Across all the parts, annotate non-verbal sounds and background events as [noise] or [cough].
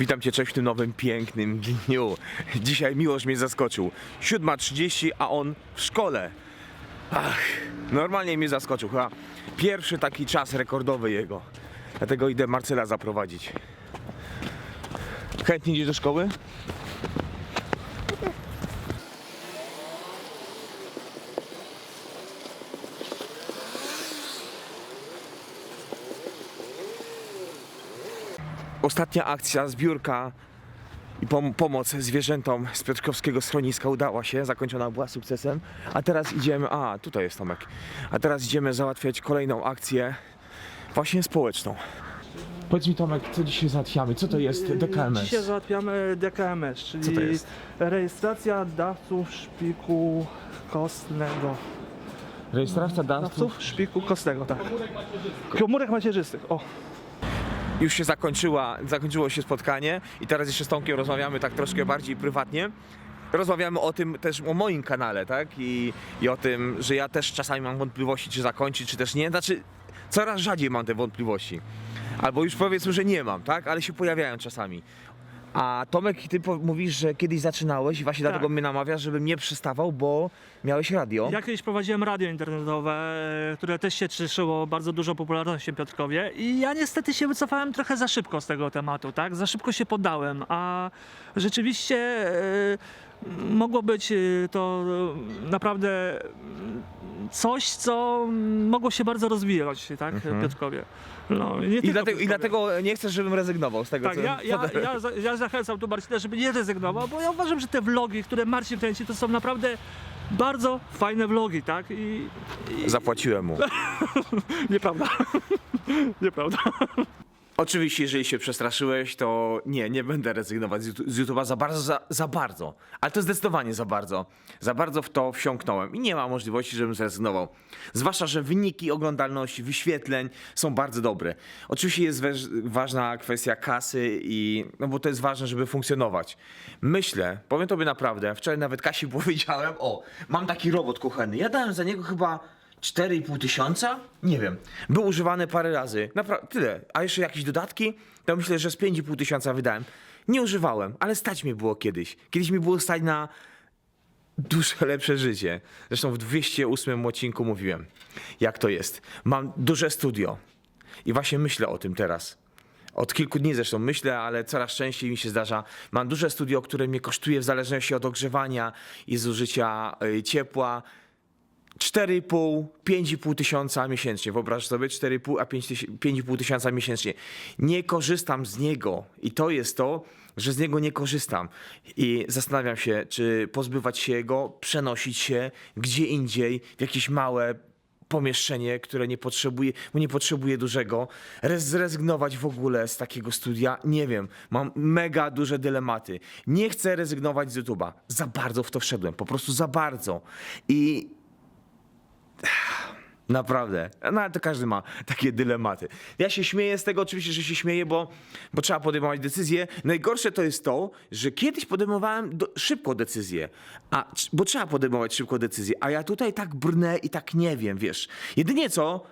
Witam Cię, cześć w tym nowym, pięknym dniu. Dzisiaj Miłosz mnie zaskoczył. 7.30, a on w szkole. Ach, normalnie mnie zaskoczył. Chyba pierwszy taki czas rekordowy jego. Dlatego idę Marcela zaprowadzić. Chętnie idziesz do szkoły? Ostatnia akcja, zbiórka i pom- pomoc zwierzętom z Piotrkowskiego schroniska udała się, zakończona była sukcesem. A teraz idziemy, a tutaj jest Tomek. A teraz idziemy załatwiać kolejną akcję, właśnie społeczną. Powiedz mi Tomek, co dzisiaj załatwiamy? Co to jest DKMS? Dzisiaj załatwiamy DKMS, czyli Co to jest? rejestracja dawców szpiku kostnego. Rejestracja dawców. Dawców szpiku kostnego, tak. Komórek macierzystych, o. Już się zakończyła, zakończyło się spotkanie i teraz jeszcze z Tomkiem rozmawiamy tak troszkę bardziej prywatnie. Rozmawiamy o tym też o moim kanale, tak? I, I o tym, że ja też czasami mam wątpliwości, czy zakończyć, czy też nie. Znaczy, coraz rzadziej mam te wątpliwości. Albo już powiedzmy, że nie mam, tak? Ale się pojawiają czasami. A Tomek, ty po- mówisz, że kiedyś zaczynałeś i właśnie Tak. dlatego mnie namawiasz, żebym nie przystawał, bo miałeś radio. Ja kiedyś prowadziłem radio internetowe, e, które też się cieszyło bardzo dużą popularnością w Piotrkowie i ja niestety się wycofałem trochę za szybko z tego tematu, tak? Za szybko się poddałem, a rzeczywiście e, mogło być e, to naprawdę mm, coś, co mogło się bardzo rozwijać, tak? W Piotrkowie. No, nie Mhm. I dlatego, I dlatego nie chcesz, żebym rezygnował z tego, Tak, co... ja, ja, ja, za- ja zachęcam tu Marcina, żeby nie rezygnował, bo ja uważam, że te vlogi, które Marcin kręci, to są naprawdę bardzo fajne vlogi, tak? I, i Zapłaciłem mu. [laughs] nieprawda. [laughs] nieprawda. Oczywiście, jeżeli się przestraszyłeś, to nie, nie będę rezygnować z YouTube- z YouTube'a za bardzo, za, za bardzo. Ale to zdecydowanie za bardzo. Za bardzo w to wsiąknąłem i nie ma możliwości, żebym zrezygnował. Zwłaszcza, że wyniki oglądalności, wyświetleń są bardzo dobre. Oczywiście jest weż, ważna kwestia kasy i, no bo to jest ważne, żeby funkcjonować. Myślę, powiem tobie naprawdę, wczoraj nawet Kasi [laughs] powiedziałem, o, mam taki robot kuchenny. Ja dałem za niego chyba 4,5 tysiąca? Nie wiem. Był używany parę razy. Tyle. A jeszcze jakieś dodatki? To myślę, że z 5,5 tysiąca wydałem. Nie używałem, ale stać mi było kiedyś. Kiedyś mi było stać na dużo [laughs] lepsze życie. Zresztą w 208 odcinku mówiłem, jak to jest. Mam duże studio i właśnie myślę o tym teraz. Od kilku dni zresztą myślę, ale coraz częściej mi się zdarza. Mam duże studio, które mnie kosztuje w zależności od ogrzewania i zużycia y, ciepła 4,5, 5,5 tysiąca miesięcznie. Wyobraź sobie 4,5 a 5 tyś- 5,5 tysiąca miesięcznie. Nie korzystam z niego i to jest to, że z niego nie korzystam. I zastanawiam się, czy pozbywać się jego, przenosić się gdzie indziej, w jakieś małe pomieszczenie, które nie potrzebuje, nie potrzebuje dużego, Rez- zrezygnować w ogóle z takiego studia, nie wiem, mam mega duże dylematy. Nie chcę rezygnować z YouTube'a. Za bardzo w to wszedłem, po prostu za bardzo. I Naprawdę. No ale to każdy ma takie dylematy. Ja się śmieję z tego, oczywiście, że się śmieję, bo, bo trzeba podejmować decyzje. Najgorsze to jest to, że kiedyś podejmowałem do, szybko decyzje, a, bo trzeba podejmować szybko decyzje, a ja tutaj tak brnę i tak nie wiem, wiesz. Jedynie co,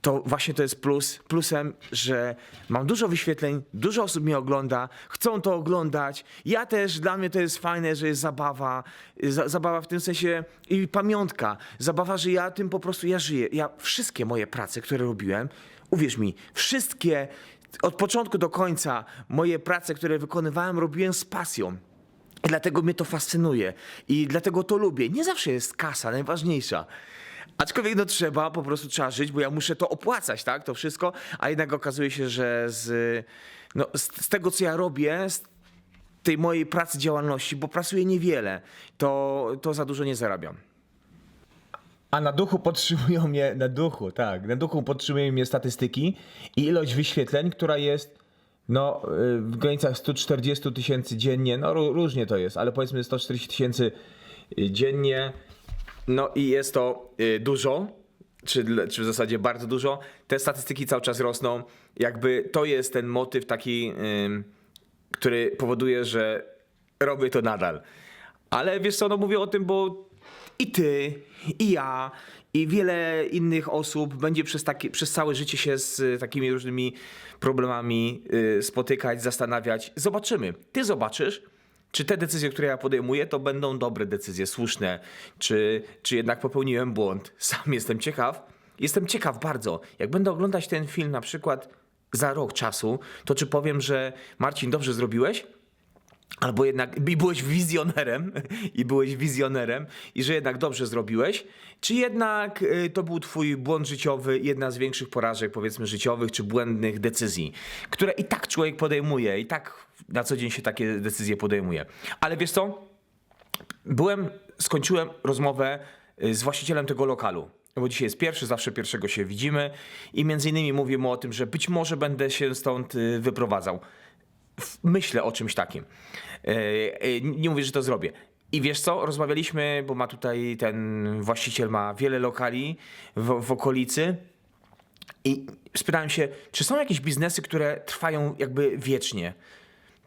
to właśnie to jest plus, plusem, że mam dużo wyświetleń, dużo osób mnie ogląda, chcą to oglądać. Ja też, dla mnie to jest fajne, że jest zabawa, za, zabawa w tym sensie i pamiątka. Zabawa, że ja tym po prostu, ja żyję. Ja wszystkie moje prace, które robiłem, uwierz mi, wszystkie, od początku do końca, moje prace, które wykonywałem, robiłem z pasją. I dlatego mnie to fascynuje i dlatego to lubię. Nie zawsze jest kasa najważniejsza. Aczkolwiek no trzeba, po prostu trzeba żyć, bo ja muszę to opłacać, tak, to wszystko, a jednak okazuje się, że z, no, z, z tego, co ja robię, z tej mojej pracy, działalności, bo pracuję niewiele, to, to za dużo nie zarabiam. A na duchu podtrzymują mnie, na duchu, tak, na duchu podtrzymują mnie statystyki i ilość wyświetleń, która jest no, y, w granicach 140 tysięcy dziennie, no ró- różnie to jest, ale powiedzmy 140 tysięcy y, dziennie, no i jest to y, dużo, czy, czy w zasadzie bardzo dużo. Te statystyki cały czas rosną. Jakby to jest ten motyw taki, który powoduje, że robię to nadal. Ale wiesz co, no mówię o tym, bo i ty, i ja, i wiele innych osób będzie przez, takie, przez całe życie się z takimi różnymi problemami y, spotykać, zastanawiać. Zobaczymy. Ty zobaczysz, czy te decyzje, które ja podejmuję, to będą dobre decyzje, słuszne, czy, czy jednak popełniłem błąd. [laughs] Sam jestem ciekaw. Jestem ciekaw bardzo. Jak będę oglądać ten film na przykład za rok czasu, to czy powiem, że Marcin, dobrze zrobiłeś? Albo jednak i byłeś wizjonerem [laughs] i byłeś wizjonerem i że jednak dobrze zrobiłeś, czy jednak y, to był twój błąd życiowy, jedna z większych porażek powiedzmy życiowych czy błędnych decyzji, które i tak człowiek podejmuje i tak na co dzień się takie decyzje podejmuje. Ale wiesz co? Byłem, skończyłem rozmowę y, z właścicielem tego lokalu. Bo dzisiaj jest pierwszy, zawsze pierwszego się widzimy i między innymi mówię mu o tym, że być może będę się stąd y, wyprowadzał myślę o czymś takim. E, e, Nie mówię, że to zrobię. I wiesz co, rozmawialiśmy, bo ma tutaj ten właściciel ma wiele lokali w, w okolicy. I spytałem się, czy są jakieś biznesy, które trwają jakby wiecznie?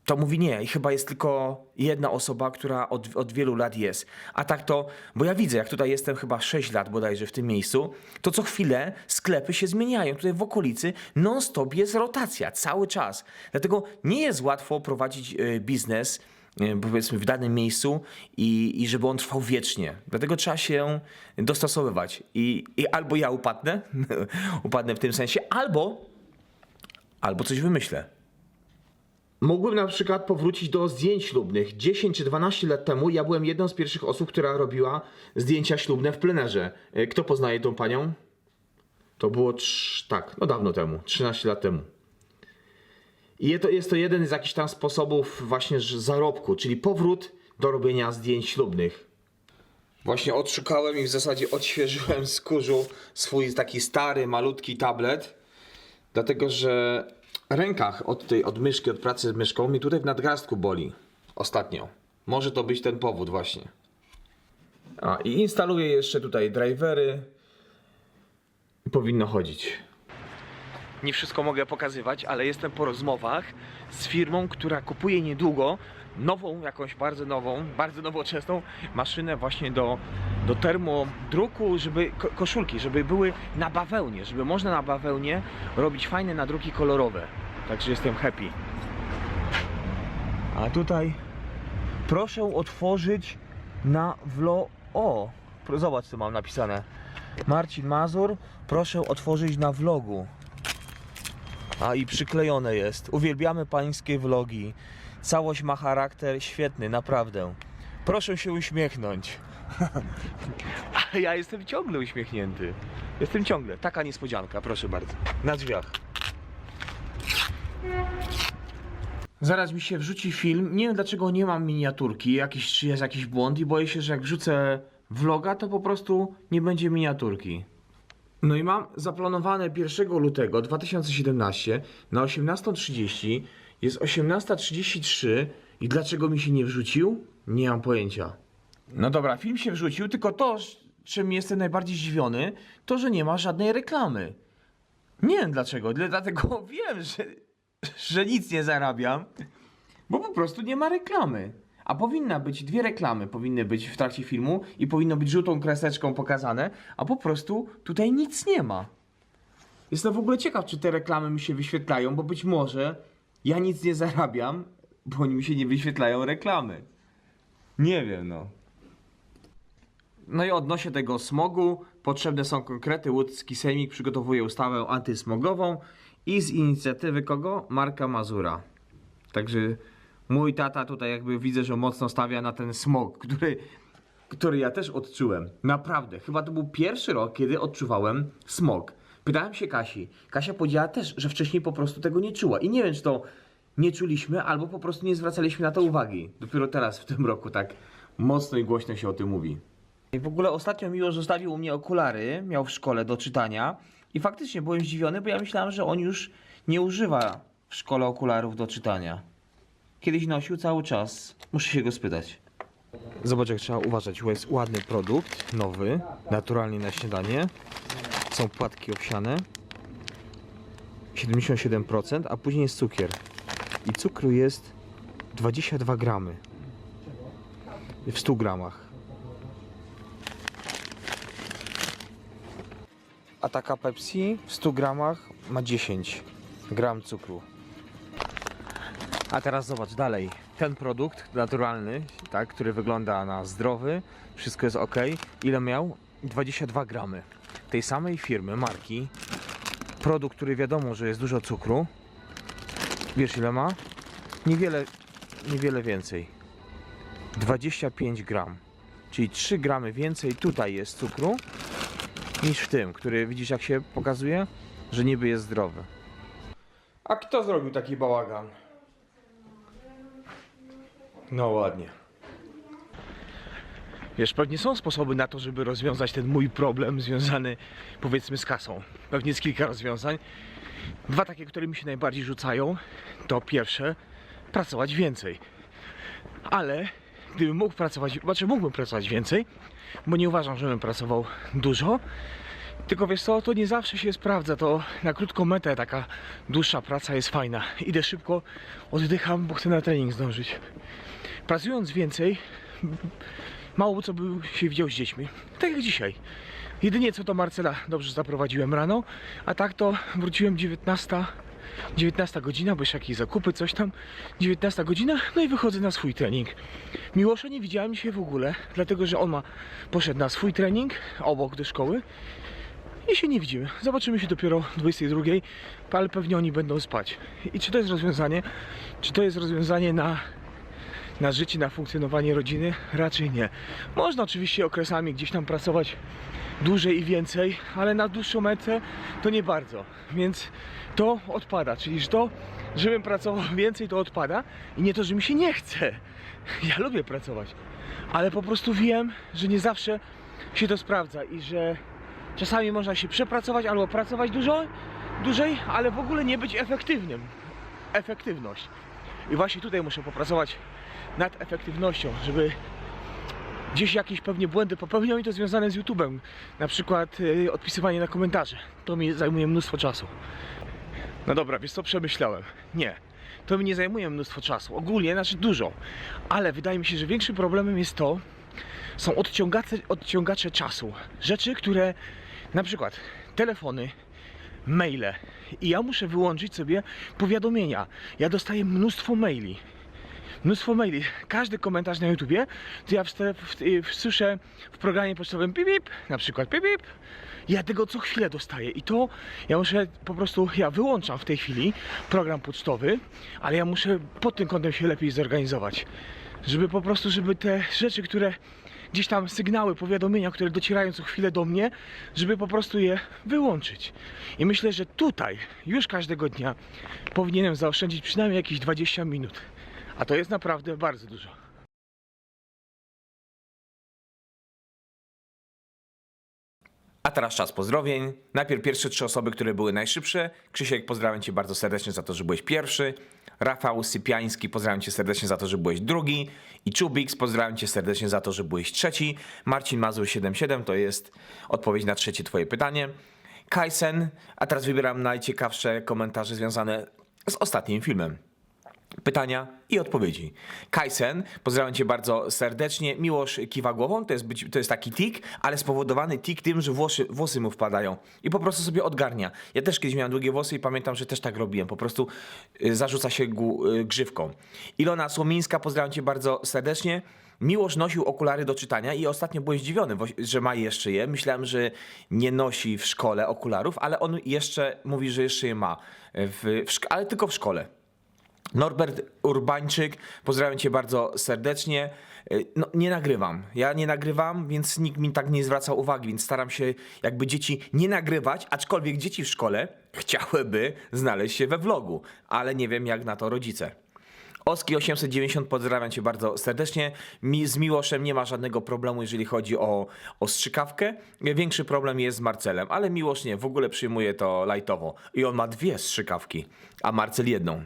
To mówi nie, i chyba jest tylko jedna osoba, która od, od wielu lat jest. A tak to, bo ja widzę, jak tutaj jestem chyba 6 lat bodajże w tym miejscu, to co chwilę sklepy się zmieniają. Tutaj w okolicy non-stop jest rotacja, cały czas. Dlatego nie jest łatwo prowadzić e, biznes, e, powiedzmy, w danym miejscu i, i żeby on trwał wiecznie. Dlatego trzeba się dostosowywać. I, i albo ja upadnę, [laughs] upadnę w tym sensie, albo, albo coś wymyślę. Mógłbym na przykład powrócić do zdjęć ślubnych. 10 czy 12 lat temu ja byłem jedną z pierwszych osób, która robiła zdjęcia ślubne w plenerze. E, Kto poznaje tą panią? To było trz... tak, no dawno temu, 13 lat temu. I jest to jeden z jakichś tam sposobów właśnie zarobku, czyli powrót do robienia zdjęć ślubnych. Właśnie odszukałem i w zasadzie odświeżyłem z kurzu swój taki stary, malutki tablet. Dlatego, że rękach od tej od myszki, od pracy z myszką, mi tutaj w nadgarstku boli. Ostatnio. Może to być ten powód właśnie. A i instaluję jeszcze tutaj drivery. I powinno chodzić. Nie wszystko mogę pokazywać, ale jestem po rozmowach z firmą, która kupuje niedługo nową, jakąś bardzo nową, bardzo nowoczesną maszynę właśnie do, do termodruku, żeby ko- koszulki, żeby były na bawełnie, żeby można na bawełnie robić fajne nadruki kolorowe. Także jestem happy. A tutaj proszę otworzyć na vlo... O! Zobacz co mam napisane. Marcin Mazur, proszę otworzyć na vlogu. A i przyklejone jest. Uwielbiamy pańskie vlogi. Całość ma charakter świetny, naprawdę. Proszę się uśmiechnąć. [laughs] A ja jestem ciągle uśmiechnięty. Jestem ciągle. Taka niespodzianka, proszę bardzo. Na drzwiach. Zaraz mi się wrzuci film. Nie wiem dlaczego nie mam miniaturki, jakiś, czy jest jakiś błąd i boję się, że jak wrzucę vloga, to po prostu nie będzie miniaturki. No i mam zaplanowane 1 lutego 2017 na 18.30. Jest 18.33 i dlaczego mi się nie wrzucił? Nie mam pojęcia. No dobra, film się wrzucił, tylko to, czym jestem najbardziej zdziwiony, to, że nie ma żadnej reklamy. Nie wiem dlaczego, dla- dlatego [laughs] wiem, że, że nic nie zarabiam, bo po prostu nie ma reklamy. A powinna być dwie reklamy, powinny być w trakcie filmu i powinno być żółtą kreseczką pokazane, a po prostu tutaj nic nie ma. Jestem w ogóle ciekaw, czy te reklamy mi się wyświetlają, bo być może ja nic nie zarabiam, bo mi się nie wyświetlają reklamy. Nie wiem, no. No i odnośnie tego smogu potrzebne są konkrety. Łódzki Sejmik przygotowuje ustawę antysmogową i z inicjatywy kogo? Marka Mazura. Także mój tata tutaj jakby widzę, że mocno stawia na ten smog, który, który ja też odczułem. Naprawdę. Chyba to był pierwszy rok, kiedy odczuwałem smog. Pytałem się Kasi. Kasia powiedziała też, że wcześniej po prostu tego nie czuła. I nie wiem, czy to nie czuliśmy, albo po prostu nie zwracaliśmy na to uwagi. Dopiero teraz, w tym roku, tak mocno i głośno się o tym mówi. I w ogóle ostatnio Miłosz zostawił u mnie okulary, miał w szkole do czytania i faktycznie byłem zdziwiony, bo ja myślałem, że on już nie używa w szkole okularów do czytania. Kiedyś nosił cały czas. Muszę się go spytać. Zobacz jak trzeba uważać, bo jest ładny produkt, nowy, naturalnie na śniadanie. Są płatki owsiane. 77%, a później jest cukier. I cukru jest 22 gramy. W 100 gramach. A taka Pepsi w 100 gramach ma 10 gram cukru. A teraz zobacz dalej. Ten produkt naturalny, tak, który wygląda na zdrowy, wszystko jest ok. Ile miał? 22 gramy. Tej samej firmy, marki. Produkt, który wiadomo, że jest dużo cukru. Wiesz ile ma? Niewiele, niewiele więcej. 25 gram. Czyli 3 gramy więcej tutaj jest cukru niż w tym, który widzisz jak się pokazuje, że niby jest zdrowy. A kto zrobił taki bałagan? No ładnie. Wiesz, pewnie są sposoby na to, żeby rozwiązać ten mój problem związany powiedzmy z kasą. Pewnie jest kilka rozwiązań. Dwa takie, które mi się najbardziej rzucają, to pierwsze, pracować więcej. Ale gdybym mógł pracować, znaczy mógłbym pracować więcej, bo nie uważam, żebym pracował dużo. Tylko wiesz co, to nie zawsze się sprawdza, to na krótką metę taka dłuższa praca jest fajna. Idę szybko, oddycham, bo chcę na trening zdążyć. Pracując więcej, mało co by się widział z dziećmi. Tak jak dzisiaj. Jedynie co to Marcela dobrze zaprowadziłem rano, a tak to wróciłem 19, 19 godzina, bo jeszcze jakieś zakupy, coś tam. 19 godzina, no i wychodzę na swój trening. Miłosza nie widziałem dzisiaj w ogóle, dlatego że on ma, poszedł na swój trening obok do szkoły i się nie widzimy. Zobaczymy się dopiero o 22, ale pewnie oni będą spać. I czy to jest rozwiązanie? Czy to jest rozwiązanie na na życie, na funkcjonowanie rodziny? Raczej nie. Można oczywiście okresami gdzieś tam pracować dłużej i więcej, ale na dłuższą metę to nie bardzo. Więc to odpada, czyli to, żebym pracował [laughs] więcej, to odpada i nie to, że mi się nie chce. [laughs] Ja lubię pracować, ale po prostu wiem, że nie zawsze się to sprawdza i że czasami można się przepracować albo pracować dużo, dłużej, ale w ogóle nie być efektywnym. Efektywność. I właśnie tutaj muszę popracować nad efektywnością, żeby gdzieś jakieś pewnie błędy popełniał i to związane z YouTube'em. Na przykład yy, odpisywanie na komentarze. To mi zajmuje mnóstwo czasu. No dobra, wiesz co, przemyślałem. Nie. To mi nie zajmuje mnóstwo czasu. Ogólnie, znaczy dużo. Ale wydaje mi się, że większym problemem jest to, są odciągacze, odciągacze czasu. Rzeczy, które na przykład telefony, maile. I ja muszę wyłączyć sobie powiadomienia. Ja dostaję mnóstwo maili. Mnóstwo maili. Każdy komentarz na YouTubie, to ja w, w, słyszę w programie pocztowym pip, pip, na przykład pip, pip. Ja tego co chwilę dostaję i to ja muszę po prostu, ja wyłączam w tej chwili program pocztowy, ale ja muszę pod tym kątem się lepiej zorganizować. Żeby po prostu, żeby te rzeczy, które gdzieś tam sygnały, powiadomienia, które docierają co chwilę do mnie, żeby po prostu je wyłączyć. I myślę, że tutaj już każdego dnia powinienem zaoszczędzić przynajmniej jakieś 20 minut. A to jest naprawdę bardzo dużo. A teraz czas pozdrowień. Najpierw pierwsze trzy osoby, które były najszybsze. Krzysiek, pozdrawiam Cię bardzo serdecznie za to, że byłeś pierwszy. Rafał Sypiański, pozdrawiam Cię serdecznie za to, że byłeś drugi. I Czubix, pozdrawiam Cię serdecznie za to, że byłeś trzeci. Marcin Mazur 77 to jest odpowiedź na trzecie Twoje pytanie. Kajsen, a teraz wybieram najciekawsze komentarze związane z ostatnim filmem pytania i odpowiedzi. Kajsen, pozdrawiam Cię bardzo serdecznie. Miłosz kiwa głową, to jest, być, to jest taki tik, ale spowodowany tik tym, że włosy, włosy mu wpadają i po prostu sobie odgarnia. Ja też kiedyś miałem długie włosy i pamiętam, że też tak robiłem. Po prostu y, zarzuca się y, grzywką. Ilona Słomińska, pozdrawiam Cię bardzo serdecznie. Miłosz nosił okulary do czytania i ostatnio byłem zdziwiony, że ma jeszcze je. Myślałem, że nie nosi w szkole okularów, ale on jeszcze mówi, że jeszcze je ma, w, w ale tylko w szkole. Norbert Urbańczyk, pozdrawiam Cię bardzo serdecznie. Y, No, nie nagrywam. Ja nie nagrywam, więc nikt mi tak nie zwraca uwagi, więc staram się jakby dzieci nie nagrywać, aczkolwiek dzieci w szkole [laughs] chciałyby znaleźć się we vlogu, ale nie wiem jak na to rodzice. Oski 890, pozdrawiam Cię bardzo serdecznie. Mi, z Miłoszem nie ma żadnego problemu, jeżeli chodzi o, o strzykawkę. Większy problem jest z Marcelem, ale Miłosz nie, w ogóle przyjmuje to lajtowo. I on ma dwie strzykawki, a Marcel jedną.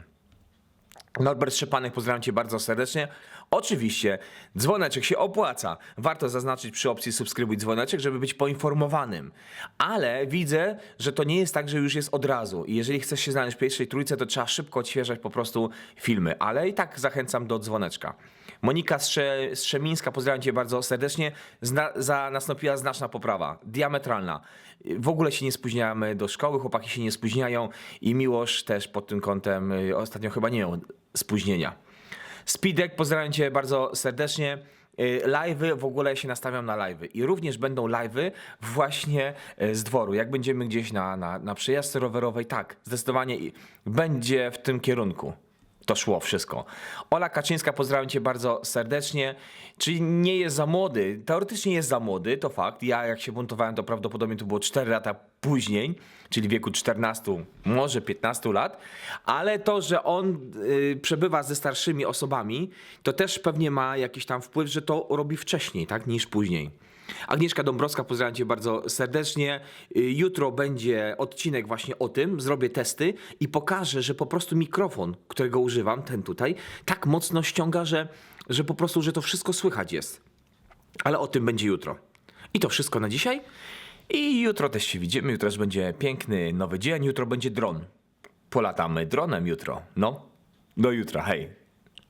Norbert Szczepanek, pozdrawiam Cię bardzo serdecznie. Oczywiście, dzwoneczek się opłaca. Warto zaznaczyć przy opcji subskrybuj dzwoneczek, żeby być poinformowanym. Ale widzę, że to nie jest tak, że już jest od razu. I jeżeli chcesz się znaleźć w pierwszej trójce, to trzeba szybko odświeżać po prostu filmy. Ale i tak zachęcam do dzwoneczka. Monika Strze- Strzemińska, pozdrawiam cię bardzo serdecznie. Zna- za nastąpiła znaczna poprawa, diametralna. W ogóle się nie spóźniamy do szkoły, chłopaki się nie spóźniają i Miłosz też pod tym kątem y, ostatnio chyba nie miał spóźnienia. Speedek, pozdrawiam cię bardzo serdecznie. Y, Live'y, w ogóle się nastawiam na live'y i również będą live'y właśnie y, z dworu. Jak będziemy gdzieś na, na, na rowerowej, tak, zdecydowanie będzie w tym kierunku. To szło wszystko. Ola Kaczyńska, pozdrawiam cię bardzo serdecznie. Czyli nie jest za młody. Teoretycznie jest za młody, to fakt. Ja jak się buntowałem, to prawdopodobnie to było 4 lata później, czyli wieku 14, może 15 lat. Ale to, że on y, przebywa ze starszymi osobami, to też pewnie ma jakiś tam wpływ, że to robi wcześniej, tak, niż później. Agnieszka Dąbrowska, pozdrawiam cię bardzo serdecznie. Y, Jutro będzie odcinek właśnie o tym, zrobię testy i pokażę, że po prostu mikrofon, którego używam, ten tutaj, tak mocno ściąga, że, że po prostu, że to wszystko słychać jest. Ale o tym będzie jutro. I to wszystko na dzisiaj. I jutro też się widzimy. Jutro też będzie piękny nowy dzień. Jutro będzie dron. Polatamy dronem jutro. No, do jutra. Hej.